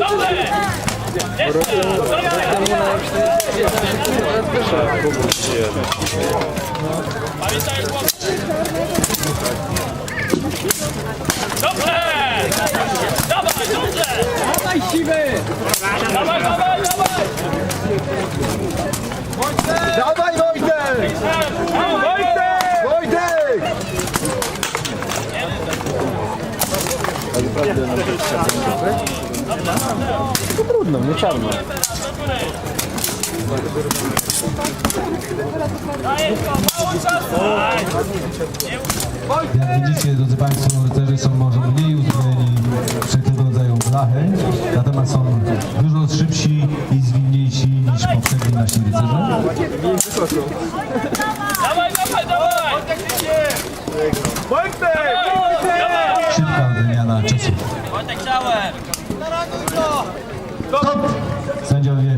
Dobrze! Dawaj, dobrze! Dawaj siwy! Dawaj, dawaj, dawaj! Dawaj Wojtek! Wojtek! Wojtek! Trudno, nie czarno. Jak widzicie, drodzy Państwo, rycerze są może mniej uzbrojeni w wszelkiego rodzaju blachy, natomiast są dużo szybsi i zwinniejsi niż poprzedni nasi rycerze. Dawaj, dawaj, dawaj! Szybka wymiana czasów. Wojtek ciałem! Sędziowie